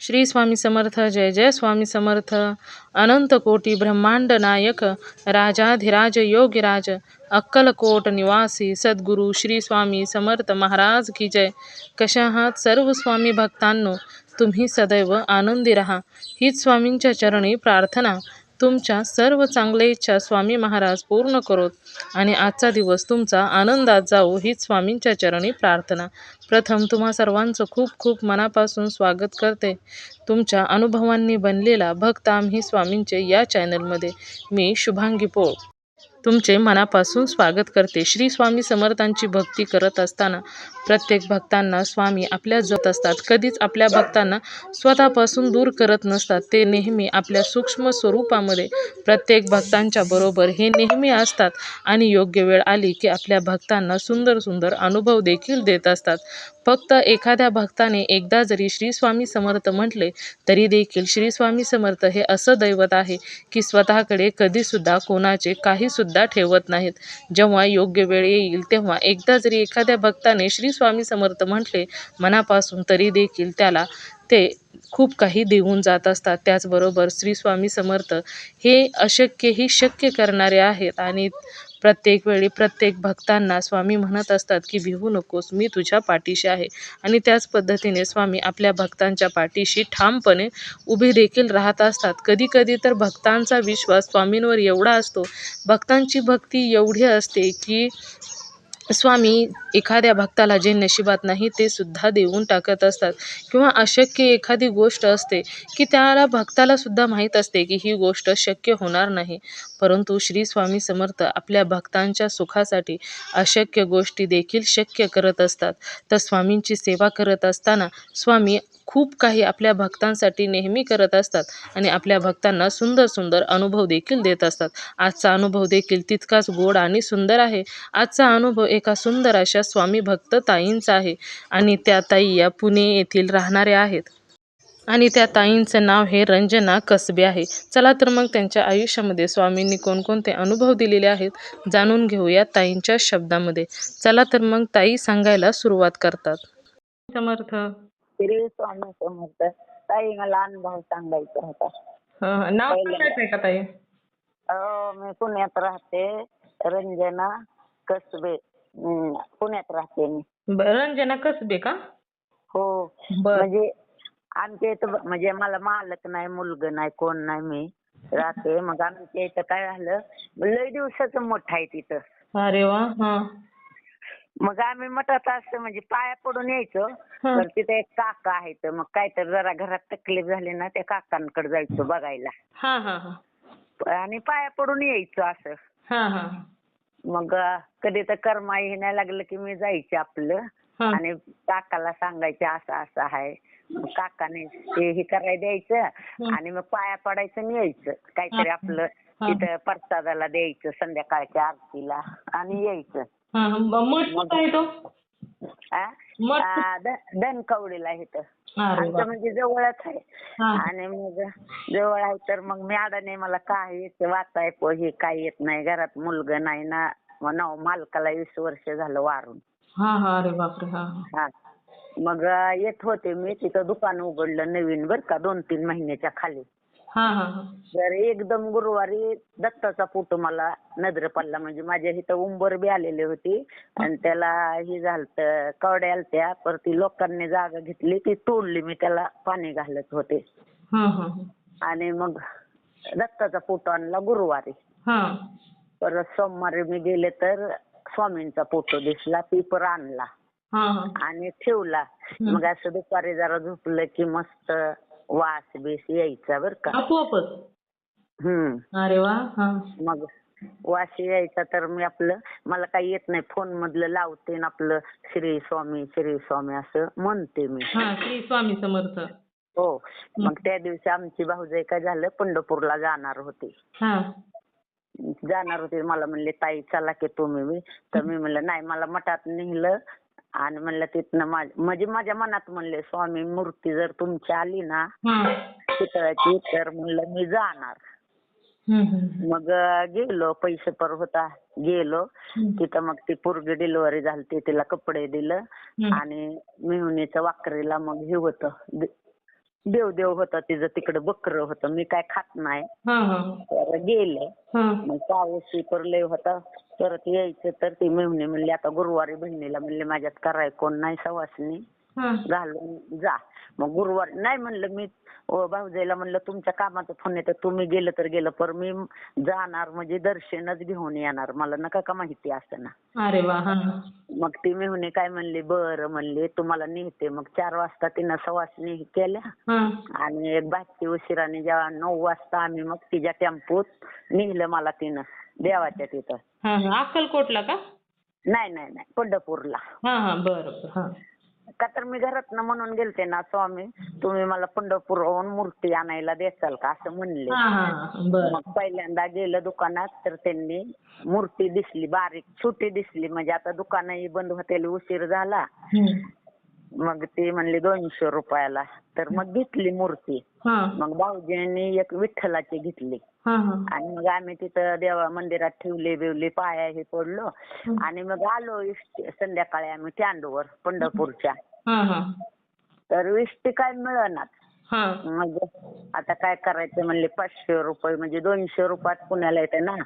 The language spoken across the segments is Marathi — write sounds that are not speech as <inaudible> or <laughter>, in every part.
श्री स्वामी समर्थ जय जय स्वामी समर्थ। अनंत कोटी ब्रह्मांड नायक राजाधिराज योगीराज अक्कलकोट निवासी सद्गुरू श्री स्वामी समर्थ महाराज की जय। कशा आहात सर्व स्वामी भक्तांनो तुम्ही सदैव आनंदी राहा। हीच स्वामींच्या चरणी प्रार्थना। तुमच्या सर्व चांगल्या इच्छा स्वामी महाराज पूर्ण करोत आणि आजचा दिवस तुमचा आनंदात जाओ हीच स्वामींच्या चरणी प्रार्थना. प्रथम तुम्हा सर्वांचं खूप खूप मनापासून स्वागत करते. तुमच्या अनुभवांनी बनलेला भक्त आम्ही स्वामींचे या चॅनलमध्ये मी शुभांगी पोळ. तुमचे मनापासून स्वागत करते. श्री स्वामी समर्थांची भक्ती करत असताना प्रत्येक भक्तांना स्वामी आपल्या जत असतात. कधीच आपल्या भक्तांना स्वतःपासून दूर करत नसतात. ते नेहमी आपल्या सूक्ष्म स्वरूपामध्ये प्रत्येक भक्तांच्या बरोबर हे नेहमी असतात आणि योग्य वेळ आली की आपल्या भक्तांना सुंदर सुंदर अनुभव देखील देत असतात. फक्त एखाद्या भक्ताने एकदा जरी श्री स्वामी समर्थ म्हटले तरी देखील श्री स्वामी समर्थ हे असं दैवत आहे की स्वतःकडे कधीसुद्धा कोणाचे काहीसुद्धा ठेवत नाहीत. जेव्हा योग्य वेळ येईल तेव्हा एकदा जरी एखाद्या भक्ताने श्री स्वामी समर्थ म्हटले मनापासून तरी देखील त्याला ते खूप काही देऊन जात असतात. त्याचबरोबर श्री स्वामी समर्थ हे अशक्यही शक्य करणारे आहेत आणि प्रत्येक वेळी प्रत्येक भक्तांना स्वामी म्हणत असतात की भिवू नकोस मी तुझ्या पाठीशी आहे. आणि त्याच पद्धतीने स्वामी आपल्या भक्तांच्या पाठीशी ठामपणे उभे देखील राहत असतात. कधी कधी तर भक्तांचा विश्वास स्वामींवर एवढा असतो भक्तांची भक्ती एवढी असते की स्वामी एखाद्या भक्ताला जे नशिबात नाही ते सुद्धा देऊन टाकत असतात. किंवा अशक्य एखादी गोष्ट असते की त्याला भक्ताला सुद्धा माहीत असते की ही गोष्ट शक्य होणार नाही. परंतु श्री स्वामी समर्थ आपल्या भक्तांच्या सुखासाठी अशक्य गोष्टी देखील शक्य करत असतात. तर स्वामींची सेवा करत असताना स्वामी खूप काही आपल्या भक्तांसाठी नेहमी करत असतात आणि आपल्या भक्तांना सुंदर सुंदर अनुभव देखील देत असतात. आजचा अनुभव देखील तितकाच गोड आणि सुंदर आहे. आजचा अनुभव एका सुंदर अशा स्वामी भक्त ताईंचा आहे आणि त्या ताई या पुणे येथील राहणाऱ्या आहेत. आणि त्या ताईंचं नाव हे रंजना कसबे आहे. चला तर मग त्यांच्या आयुष्यामध्ये स्वामींनी कोणकोणते अनुभव दिलेले आहेत जाणून घेऊया ताईंच्या शब्दामध्ये. चला तर मग ताई सांगायला सुरुवात करतात. समर्थ. श्री स्वामी समर्थ. ताई मला अनुभव सांगायचा होता. हं, नाव. सांगायचंय का ताई? मी पुण्यात राहते. रंजना कसबे. पुण्यात राहते मी. बरं, रंजना कसबे का? हो बर. म्हणजे आमच्या इथं ब- म्हणजे मला मालक नाही मुलगा नाही कोण नाही मी राहते. मग आमच्या इथं काय झालं लय दिवसाचं मोठं आहे तिथं. अरे वा हा. मग आम्ही मठात असं म्हणजे पाया पडून यायचो. हं. तर तिथे एक काका आहेत मग काय तर जरा घरात तकलीफ झाली ना त्या काकांकडे जायचो बघायला. हा हा हा. आणि पाया पडून यायचो असं. हा हा. मग कधी तर हे नाही लागलं की मी जायचे आपलं. हा. आणि काकाला सांगायचे असं असं आहे. मग काकाने ते हे करायला द्यायचं आणि मग पाया पडायचं आणि यायचं. काहीतरी आपलं तिथं प्रसादाला द्यायचं संध्याकाळच्या आरतीला आणि यायचं. हा मठ कुठं आहे तो. धनकवडीला इथं. आमचं म्हणजे जवळच आहे. आणि मग जवळ आहे तर मग मी अडाणे मला काय येत वाचाय पो हे काय येत नाही. घरात मुलगा नाही ना. नाव मालकाला वीस वर्ष झालं वारून. हा हा. हा हा. हा. मग येत होते मी. तिथं दुकान उघडलं नवीन बर का दोन तीन महिन्याच्या खाली. तर एकदम गुरुवारी दत्ताचा फोटो मला नजर पडला म्हणजे माझ्या इथं उंबर बी आलेली होती. आणि त्याला हे झालत कवड्या आलत्या. पर ती लोकांनी जागा घेतली ती तोडली मी त्याला पाणी घालत होते. हा हा आणि मग दत्ताचा फोटो आणला गुरुवारी. हा. परत सोमवारी मी गेले तर स्वामींचा फोटो दिसला पेपर आणला. आणि ठेवला. मग असं दुपारी जरा झोपलं की मस्त वास बीस यायचा बर का. आपोआपच? हम्म. अरे वा हा. मग वास यायचा तर मी आपलं मला काही येत नाही फोन मधलं लावते आणि आपलं श्री स्वामी श्री स्वामी असं म्हणते मी. हा श्री स्वामी समर्थ. हो. मग त्या दिवशी आमची भाऊजाई काय झालं पंढरपूरला जाणार होती. हा. जाणार होते मला म्हणले ताई चला की तुम्ही. मी तर मी म्हणलं नाही मला मठात नेलं आणि म्हणलं तिथनं माझ- म्हणजे माझ्या मनात म्हणले स्वामी मूर्ती जर तुमची आली ना पितळाची तर म्हणलं मी जाणार. मग गेलो पैसे पर होता गेलो. तिथं मग ती पोरगी डिलिव्हरी झाली तिला कपडे दिलं. आणि मिहुनीचं वाकरीला मग हे होतं देव देव होता तिचं तिकडं बकरं होतं. मी काय खात नाही. तर गेले. हा. मग पाऊस पर लय होता. परत यायचं तर ती मेहुणी म्हणली आता गुरुवारी बहिणीला म्हणले माझ्यात कराय कोण नाही सवासनी घालून जा. मग गुरुवार नाही म्हणलं मी ओ भाऊजाईला म्हणलं तुमच्या कामाचं फोन येतं तुम्ही गेलं तर गेलं पर मी जाणार म्हणजे दर्शनच घेऊन येणार मला नका का माहिती असं ना. अरे वा मग ती मेहुणी काय म्हणली बरं म्हणली तुम्हाला नेते. मग चार वाजता तिनं सवासनी केल्या. हा. आणि एक बातची उशिराने जेव्हा नऊ वाजता आम्ही मग तिच्या टेम्पोत नेलं मला तिनं देवाच्या तिथं. अक्कलकोटला का? नाही नाही नाही. पंढरपूरला. बरं का तर मी घरात म्हणून गेलते ना स्वामी तुम्ही मला पंढरपूरहून मूर्ती आणायला देसाल का? असं म्हणले. हा हा बरं. मग पहिल्यांदा गेलं दुकानात तर त्यांनी मूर्ती दिसली बारीक छोटी दिसली. म्हणजे आता दुकानही बंद होतेली उशीर झाला. हम्म. मग ती म्हणली दोनशे रुपयाला. तर मग घेतली मूर्ती. मग भाऊजींनी एक विठ्ठलाची घेतली. आणि मग आम्ही तिथं देवा मंदिरात ठेवले बिवले पाया हे पडलो आणि मग आलो संध्याकाळी आम्ही टँडवर पंढरपूरच्या. तर इष्टी काय मिळणार मग आता काय करायचं म्हणले पाचशे रुपये म्हणजे दोनशे रुपयात पुण्याला येते ना.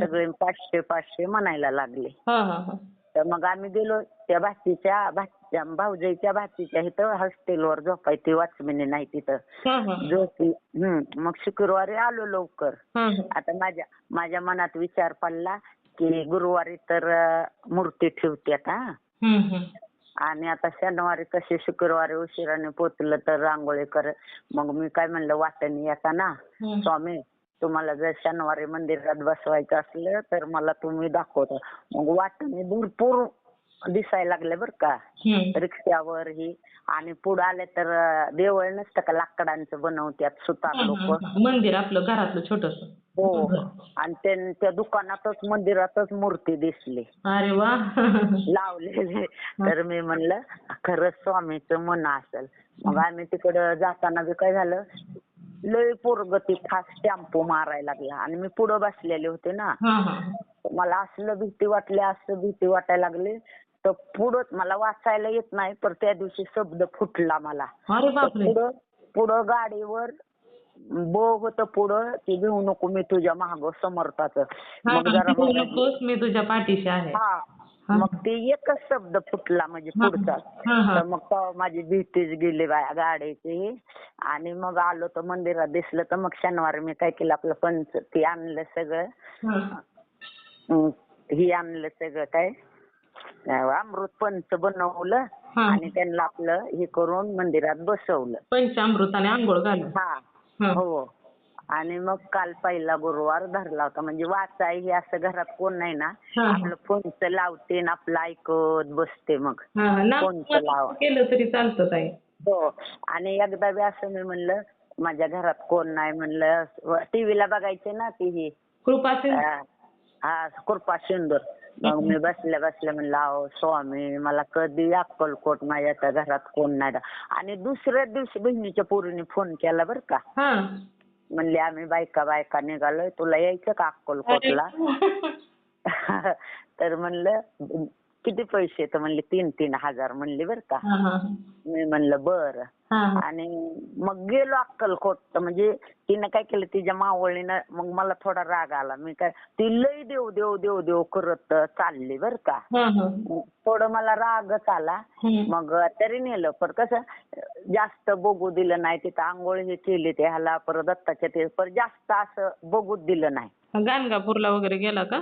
सगळे पाचशे पाचशे म्हणायला लागले. तर मग आम्ही गेलो त्या भाचीच्या भाऊजाईच्या भाचीच्या इथं हॉस्टेलवर झोपायची वाचमिनी नाही तिथं. झोपी हम्म मग शुक्रवारी आलो लवकर. आता माझ्या माझ्या मनात विचार पडला की गुरुवारी तर मूर्ती ठेवते हा. आणि आता शनिवारी कसे शुक्रवारी उशिराने पोचलं तर रांगोळी कर मग मी काय म्हणलं वाटणी येता ना. स्वामी तुम्हाला जर शनिवारी मंदिरात बसवायचं असलं तर मला तुम्ही दाखवता. मग वाटणी भरपूर दिसायला लागले बर का. रिक्षावर ही. आणि पुढे आले तर देवळ नसतं का? लाकडांचं बनवत्यात सुतार लोक. मंदिर आपलं घरातलं छोटस. हो. आणि त्या- त्या दुकानातच मंदिरातच मूर्ती दिसली. अरे वा. लावलेले. तर मी म्हणलं खरंच स्वामीचं मन असेल. मग आम्ही तिकडं जाताना बी काय झालं? लय पोरग ती फास्ट टेम्पो मारायला लागला. आणि मी पुढं बसलेले होते ना. हा हा. मला असलं भीती वाटली असं भीती वाटायला लागली. तर पुढं मला वाचायला येत नाही पण त्या दिवशी शब्द फुटला मला. अरे तर बापरे. पुढं पुढं गाडीवर बो होत पुढं की घेऊ नको मी तुझ्या माग समर्थाचं. हा, मग जरा मला- मी तुझ्या पाठीशी आहे. हा. मग ते एकच शब्द फुटला म्हणजे पुढचा. तर मग तेव्हा माझी भीतीच गेली बाया गाडीची. आणि मग आलो तर मंदिरात दिसलं तर मग शनिवारी मी काय केलं आपलं पंच ते आणलं सगळं. हा. आणलं सगळं काय? अं, अमृत पंच बनवलं. आणि त्यांना आपलं हे करून मंदिरात बसवलं. पंचामृताने आंघोळ घालून. हा. हा. हो. आणि मग काल पहिला गुरुवार धरला होता. म्हणजे वाचाय हे असं घरात कोण नाही ना. हा. आपलं फोनचं लावते आणि आपलं ऐकत बसते मग. हा, हा. कोणतं लावा? केलं तरी चालतं ताई. हो. आणि एकदा बी असं मी म्हणलं माझ्या घरात कोण नाही. म्हणलं टीव्हीला बघायचे ना ती ही. अं, हा. कृपा सुंदर मग मी बसल्या बसल्या म्हणलं अहो स्वामी मला कधी अक्कलकोट माझ्या त्या घरात कोण नाही आणि दुसऱ्या दिवशी बहिणीच्या पोरीने फोन केला बरं का. हा. म्हणले आम्ही बायका बायका निघालोय तुला यायचं का अक्कलकोटला? <laughs> तर म्हणलं किती पैसे तर म्हणले तीन तीन हजार म्हणले बरं का. मी म्हणलं बरं. आणि मग गेलो अक्कलकोट तर म्हणजे तिनं काय केलं तिच्या मावळीनं मग मला थोडा राग आला. मी काय ती लय देव देव देव देव करत चालली बर का. थोडं मला रागच आला. मग तरी नेलं. पण कसं जास्त बघू दिलं नाही. तिथं आंघोळ हे केली ते ह्याला परत दत्ताच्या ते पण जास्त असं बघू दिलं नाही. गाणगापूरला वगैरे गेला का?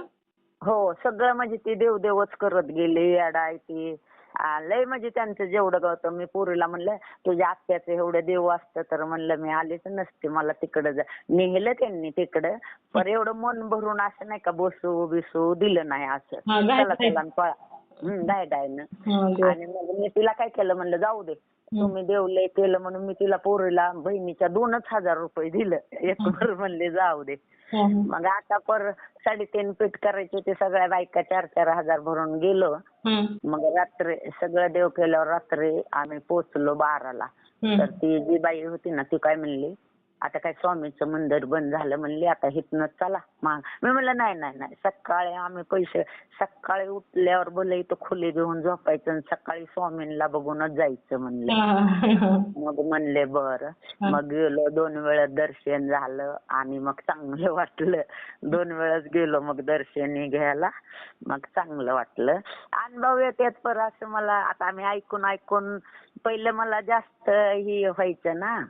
हो सगळं म्हणजे ती देवदेवच करत गेली अडाय ती. आ, लय म्हणजे त्यांचं जेवढं गौतम मी पोरीला म्हणलं तुझ्या आत्याचं एवढं देव असतं तर म्हणलं मी आलीच नसते मला तिकडं जा. नेहलं त्यांनी तिकडं पण एवढं मन भरून असं नाही का बसू बिसू दिलं नाही असं. चला चला आणि पळा. हम्म गाय गायनं. आणि मग मी तिला काय केलं म्हणलं जाऊ दे. तुम्ही देवलय केलं म्हणून मी तिला पोरीला बहिणीच्या दोनच हजार रुपये दिलं. एक वर म्हणले जाऊ दे. मग आता पर साडेतीन पीठ करायचे ते सगळ्या बायका चार चार हजार भरून गेलो. मग रात्री सगळं देव केल्यावर रात्री आम्ही पोचलो बाराला. तर ती जी बाई होती ना ती काय म्हणली? आता काय स्वामीचं मंदिर बंद झालं म्हणले आता हिथनं चला मग मी म्हणलं नाही नाही नाही सकाळी आम्ही पैसे सकाळी उठल्यावर बोल इथं खोली घेऊन झोपायचं आणि सकाळी स्वामींना बघूनच जायचं म्हणले. मग म्हणले बर. मग गेलो दोन वेळा दर्शन झालं आणि मग चांगलं <laughs> वाटलं. दोन वेळाच गेलो मग दर्शन घ्यायला. मग चांगलं वाटलं. अनुभव येतात पर असं मला आता आम्ही ऐकून ऐकून पहिलं मला जास्त ही व्हायचं ना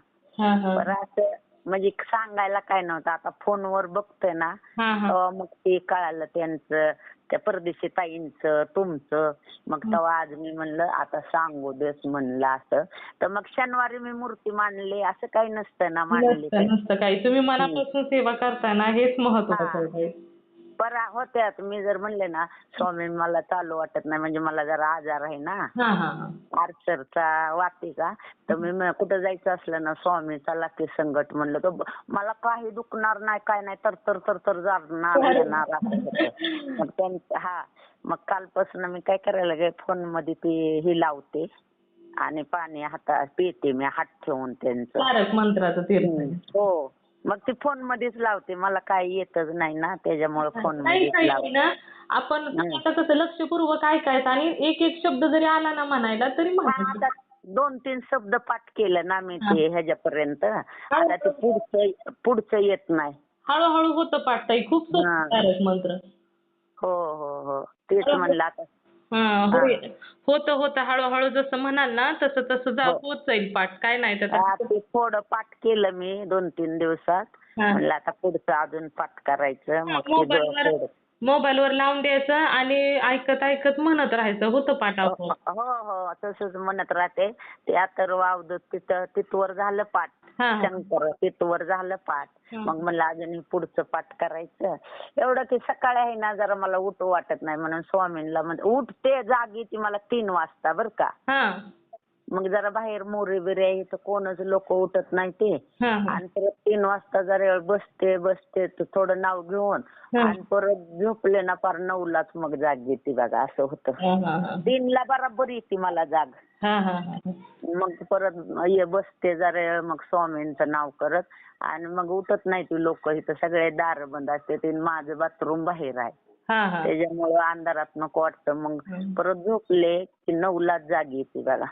पर असं म्हणजे सांगायला काय नव्हतं. आता फोनवर बघतोय ना. तेव्हा मग ते कळालं त्यांचं त्या परदेशी ताईंचं तुमचं. मग तेव्हा आज मी म्हणलं आता सांगू देस म्हणलं असं. तर मग शनिवारी मी मूर्ती मांडली असं काही नसतं ना मांडली नसतं नसतं काही. तुम्ही मनापासून सेवा करताय ना हेच महत्वाचं आहे. पर होत्यात मी जर म्हणले ना स्वामी मला चालू वाटत नाही म्हणजे मला जरा आजार आहे ना. आर्चरचा का? तर मी कुठं जायचं असलं ना स्वामी चला की संगट म्हणलं तर मला काही दुखणार नाही काय नाही तर तर तर तर जाणार येणार. मग त्यांचं हा. मग कालपासून मी काय करायला गे फोनमध्ये ती ही लावते आणि पाणी हातात पिते मी हात ठेवून त्यांचं. हो. मग ती फोन मध्येच लावते. मला काही येतच नाही ना त्याच्यामुळे फोन काही मध्येच काही लावते. ना. आपण आता कसं लक्षपूर्वक ऐकायचं आणि एक एक शब्द जरी आला ना म्हणायला तरी म्हणायचं आता दोन तीन शब्द पाठ केलं ना मी ते ह्याच्यापर्यंत. आता ते पुढचं पुढचं येत नाही. हळूहळू होतं पाठताई खूप सोपं हा. मंत्र. हो हो हो. तेच म्हणलं आता. हा. होतं होतं. हळूहळू जसं म्हणाल ना तसं तसं जा हो. होत जाईल पाठ. काय नाही हा, ते थोडं पाठ केलं मी दोन तीन दिवसात. हा. म्हणलं आता पुढचं अजून पाठ करायचं. मग ते मोबाईलवर थोडं- मोबाईलवर लावून द्यायचं आणि ऐकत ऐकत म्हणत राहायचं होतं पाठ आपोआप. हो हो तसंच म्हणत राहते ते आता अवधूत तिथं तिथवर झालं पाठ हा हा. शंकर तिथवर झालं पाठ हं. मग म्हणलं अजून हे पुढचं पाठ करायचं एवढं की सकाळी आहे ना जरा मला उठू वाटत नाही म्हणून स्वामींना म्हणजे उठते जागी ती मला तीन वाजता बर का हा मग जरा बाहेर मोरे बिरे आहे तर कोणच लोक उठत नाही ते. आणि परत तीन वाजता जरा वेळ बसते बसते तर थोडं नाव घेऊन. आणि परत झोपले ना पार नऊलाच मग जाग येते बघा असं होतं. तीनला बराबर येते मला जाग. मग परत ये बसते जरा वेळ मग स्वामींचं नाव करत आणि मग उठत नाही ती लोक इथं सगळे दार बंद असते माझं बाथरूम बाहेर आहे. त्याच्यामुळं अंधारात नको वाटतं. मग. परत झोपले की नऊलाच जाग येते बघा.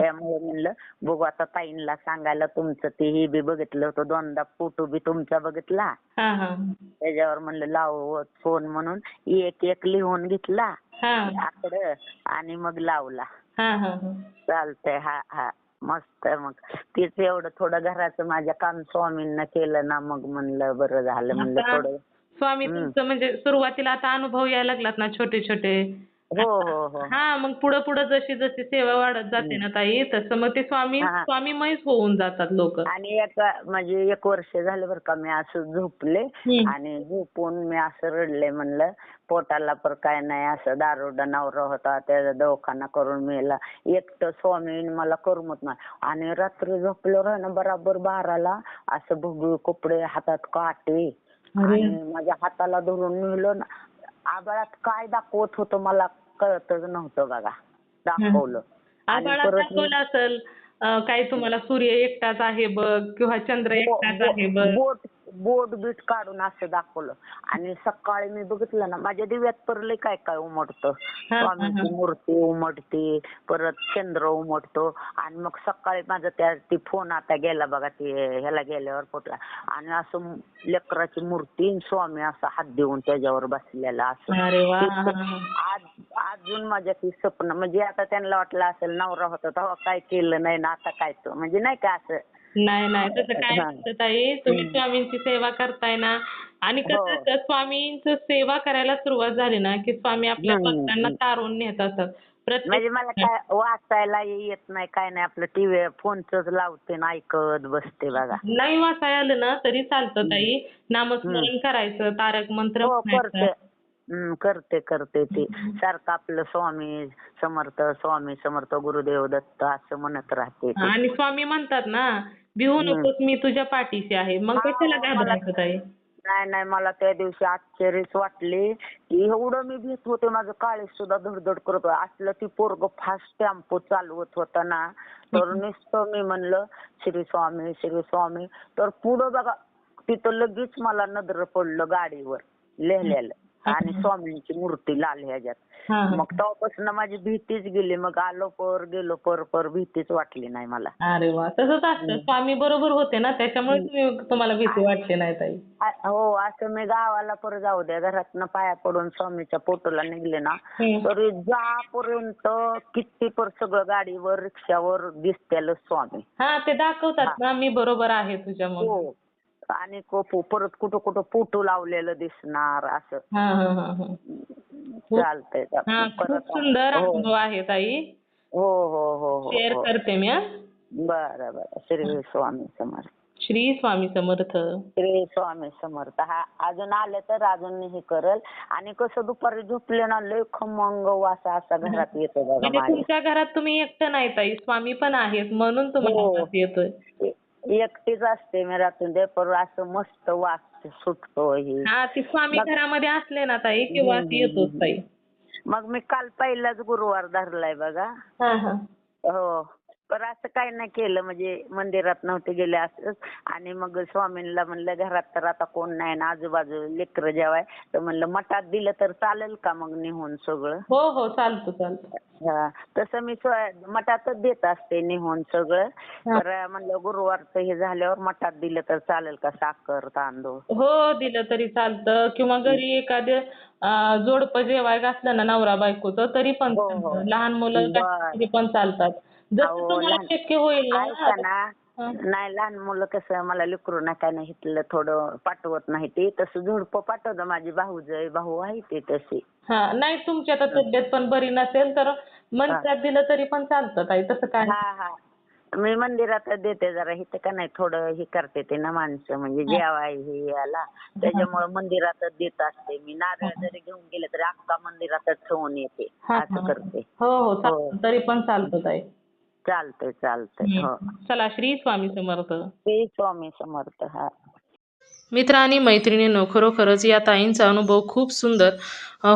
त्यामुळे म्हणलं बघू आता ताईंला सांगायला तुमचं ते हे बी बघितलं होतं. दोनदा फोटो बी तुमचा बघितला. त्याच्यावर म्हणलं लाव फोन म्हणून. एक एक लिहून घेतला. हा. आकडं आणि मग लावला. हा हा हा. चालतंय. हा हा. मस्त मग. तीच एवढं थोडं घराचं माझ्या काम स्वामींना केलं ना मग म्हणलं बरं झालं म्हणलं थोडं. स्वामी तुमचं म्हणजे सुरुवातीला आता अनुभव यायला लागलात ना छोटे छोटे हो हो हो हा मग पुढं पुढं जशी जशी सेवा वाढत जाते ना ताई तसं मग ते स्वामी हा. स्वामीमयच होऊन जातात लोक आणि एक म्हणजे एक वर्ष झालं बरं का मी असं झोपले हम्म. आणि झोपून मी असं रडले म्हणलं पोटाला पण काय नाही असं दारोडा नवरा होता त्याचा दवाखाना करून मेला एकटं स्वामीन मला करमत नाही आणि रात्री झोपल्यावर ना बराबर बाराला असं भुगू कपडे हातात काटे. आणि माझ्या हाताला धरून नेलं ना आबाळात काय दाखवत होतं मला कळतच नव्हतं बघा दाखवलं. आणि आभाळात परत मी- दाखवलं असेल अं, काही तुम्हाला सूर्य एकटाच आहे बघ किंवा चंद्र एकटाच आहे बघ. बोट बोट बीट काढून असं दाखवलं. आणि सकाळी मी बघितलं ना माझ्या दिव्यात परले काय काय उमटतं. स्वामींची मूर्ती उमटते परत चंद्र उमटतो. आणि मग सकाळी माझा त्या ती फोन आता गेला बघा ते ह्याला गेल्यावर फोटो आणि असं लेकराची मूर्ती आणि स्वामी असा हात देऊन त्याच्यावर बसलेला असं. अजून माझ्या ती स्वप्न म्हणजे आता त्यांना वाटलं असेल नवरा होता तेव्हा काय केलं नाही ना आता काय तो म्हणजे नाही का असं? नाही नाही. तसं काय हा. नसतं ताई. तुम्ही स्वामींची सेवा करताय ना. आणि हो. कसं असतं स्वामींचं सेवा करायला सुरुवात झाली ना की स्वामी आपल्या. भक्तांना तारून नेत असतात प्रत्येक म्हणजे मला काय वाचायला येत नाही काय नाही. आपलं टीव्ही फोनच लावते ना ऐकत बसते बघा. नाही वाचायला आलं ना तरी चालतं ताई. नामस्मरण करायचं तारक मंत्र हो करते. म्हणायचं. हम्म, करते करते ते. सारखं आपलं स्वामी समर्थ स्वामी समर्थ गुरुदेव दत्त असं म्हणत राहते ते. आणि स्वामी म्हणतात ना भिवू नकोस मी तुझ्या पाठीशी आहे. मग कशाला घाबरायचं ताई? नाही नाही मला त्या दिवशी आश्चर्यच वाटले की एवढं मी भीत होते माझं काळीज सुद्धा धडधड करत होतं. असलं ती पोरग फास्ट टेम्पो चालवत होता ना तर नुसतं मी म्हणलं श्री स्वामी श्री स्वामी. तर पुढं बघा तिथं लगेच मला नजर पडलं गाडीवर लिहिलेलं आणि स्वामींची मूर्ती लाल ह्याच्यात. मग तेव्हापासून माझी भीतीच गेली. मग आलो पर गेलो पर पर भीतीच वाटली नाही मला. अरे वा. तसंच असतं. स्वामी बरोबर होते ना त्याच्यामुळे तुम्ही तुम्हाला भीती वाटली नाही ताई. आ- हो असं मी गावाला पर जाऊ द्या. घरातनं पाया पडून स्वामीच्या फोटोला निघले ना हम्म. तरी जापर्यंत किती पर सगळं गाडीवर रिक्षावर दिसतेल स्वामी. हा ते दाखवतात ना मी बरोबर आहे तुझ्या मग हो. आणि परत कुठं कुठं फोटो लावलेलं दिसणार असं. हा हा हा हा. चालतंय हा चालतंय. खूप सुंदर हो. अनुभव आहे ताई. हो हो हो हो शेअर हो. करते मी हा. बरं बरं. श्री स्वामी समर्थ. श्री स्वामी समर्थ. श्री स्वामी समर्थ. हा अजून आले तर अजून हे करल. आणि कसं दुपारी झोपले ना लय खमंग वास असा घरात येतो बघा म्हणजे माझ्या तुमच्या घरात तुम्ही एकटं नाही ताई स्वामी पण आहेत म्हणून तुम्हाला हो. वास येतोय. एकटीच असते मी रात्री ते पण असं मस्त वास सुटतो हे. हा ती स्वामी घरामध्ये असले ना ताई की वास येतोच ताई. मग मी काल पहिलाच गुरुवार धरलाय बघा. हा हा. हो. पण असं काही नाही केलं. म्हणजे मंदिरात नव्हते गेले असंच. आणि मग स्वामींना म्हणलं घरात तर आता कोण नाही ना आजूबाजू लेकरं जेवाय तर म्हणलं मठात दिलं तर चालेल का मग निहून सगळं? हो हो चालतं चालतं. हा. तसं मी स्व- मठातच देत असते निहून सगळं. तर म्हणलं गुरुवारचं हे झाल्यावर मठात दिलं तर चालेल का साखर तांदूळ? हो दिलं तरी चालतं. किंवा घरी एखादं अं, जोडपं जेवायला घातलं ना नवरा बायकोचं तरी पण हो, हो. चालतं. लहान मुलं बरं. तरी पण चालतात. जसं अहो, तुम्हाला लहान- शक्य होईल ऐका ना. ना हा. नाही लहान मुलं कसं मला लेकरू नाही काय नाही इथलं थोडं पाठवत नाही ते. तसं झुडपं पाठवतं माझी भाऊजय भाऊ आहे ते तसे. हा नाही तुमची आता तब्येत पण बरी नसेल तर मंदिरात दिलं तरी पण चालतं ताई तसं काय हा हा. मी मंदिरात देते जरा इथं का नाही थोडं हे करते ते ना माणसं म्हणजे जेवाय हे याला. त्याच्यामुळे मंदिरातच देत असते मी. नारळ जरी घेऊन गेले तरी अख्खा मंदिरातच ठेवून येते. हा, असं हा. करते. हो हो चालतं. तरी पण चालतं ताई. चालतंय चालतंय. हो. चला श्री स्वामी समर्थ. श्री स्वामी समर्थ हा. मित्र आणि मैत्रिणींनो खरोखरच या ताईंचा अनुभव खूप सुंदर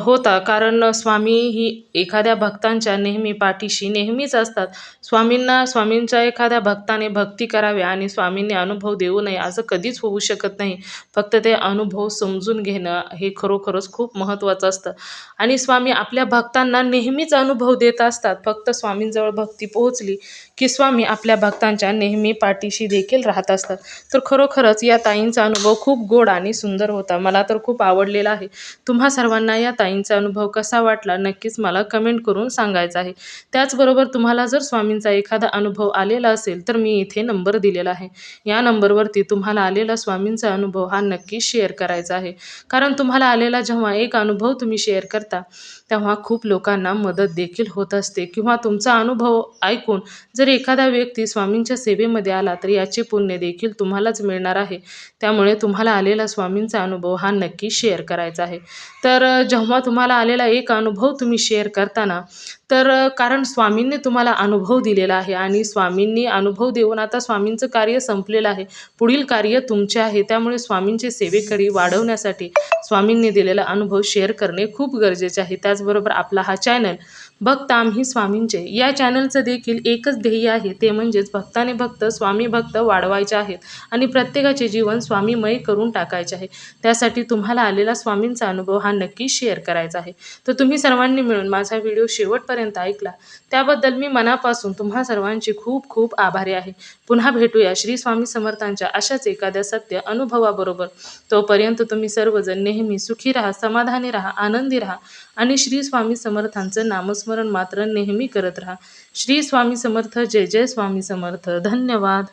होता. कारण स्वामी ही एखाद्या भक्तांच्या नेहमी पाठीशी नेहमीच असतात. स्वामींना स्वामींच्या एखाद्या भक्ताने भक्ती करावी आणि स्वामींनी अनुभव देऊ नये असं कधीच होऊ शकत नाही. फक्त ते अनुभव समजून घेणं हे खरोखरच खूप महत्त्वाचं असतं. आणि स्वामी आपल्या भक्तांना नेहमीच अनुभव देत असतात. फक्त स्वामींजवळ भक्ती पोहोचली की स्वामी आपल्या भक्तांच्या नेहमी पाठीशी देखील राहत असतात. तर खरोखरच या ताईंचा अनुभव खूप गोड आणि सुंदर होता. मला तर खूप आवडलेला आहे. तुम्हा सर्वांना या ताईंचा अनुभव कसा वाटला नक्कीच मला कमेंट करून सांगायचा आहे. त्याचबरोबर तुम्हाला जर स्वामींचा एखादा अनुभव आलेला असेल तर मी इथे नंबर दिलेला आहे. या नंबरवरती तुम्हाला आलेला स्वामींचा अनुभव हा नक्की शेअर करायचा आहे. कारण तुम्हाला आलेला जेव्हा एक अनुभव तुम्ही शेअर करता तेव्हा खूप लोकांना मदत देखील होत असते. किंवा तुमचा अनुभव ऐकून जर जर एखादा व्यक्ती स्वामींच्या सेवेमध्ये आला तर याचे पुण्य देखील तुम्हालाच मिळणार आहे. त्यामुळे तुम्हाला आलेला स्वामींचा अनुभव हा नक्की शेअर करायचा आहे. तर जेव्हा तुम्हाला आलेला एक अनुभव तुम्ही शेअर करताना तर कारण स्वामींनी तुम्हाला अनुभव दिलेला आहे आणि स्वामींनी अनुभव देऊन आता स्वामींचं कार्य संपलेलं आहे. पुढील कार्य तुमचे आहे. त्यामुळे स्वामींचे सेवेकरी वाढवण्यासाठी स्वामींनी दिलेला अनुभव शेअर करणे खूप गरजेचे आहे. त्याचबरोबर आपला हा चॅनल भक्त आम्ही स्वामींचे. या चॅनलचं देखील एकच ध्येय आहे ते म्हणजेच भक्ताने भक्त स्वामी भक्त वाढवायचे आहेत आणि प्रत्येकाचे जीवन स्वामीमय करून टाकायचे आहे. त्यासाठी तुम्हाला आलेला स्वामींचा अनुभव हा नक्की शेअर करायचा आहे. तर तुम्ही सर्वांनी मिळून माझा व्हिडिओ शेवटपर्यंत ऐकला. त्याबद्दल मी मनापासून तुम्हा सर्वांची खूप खूप आभारी आहे. पुन्हा भेटूया श्री स्वामी समर्थांच्या अशाच एखाद्या सत्य अनुभवाबरोबर. तोपर्यंत तुम्ही सर्वजण नेहमी सुखी राहा समाधानी राहा आनंदी राहा. आणि श्री स्वामी समर्थांचं नामस्मरण मात्र नेहमी करत राहा. श्री स्वामी समर्थ जय जय स्वामी समर्थ. धन्यवाद.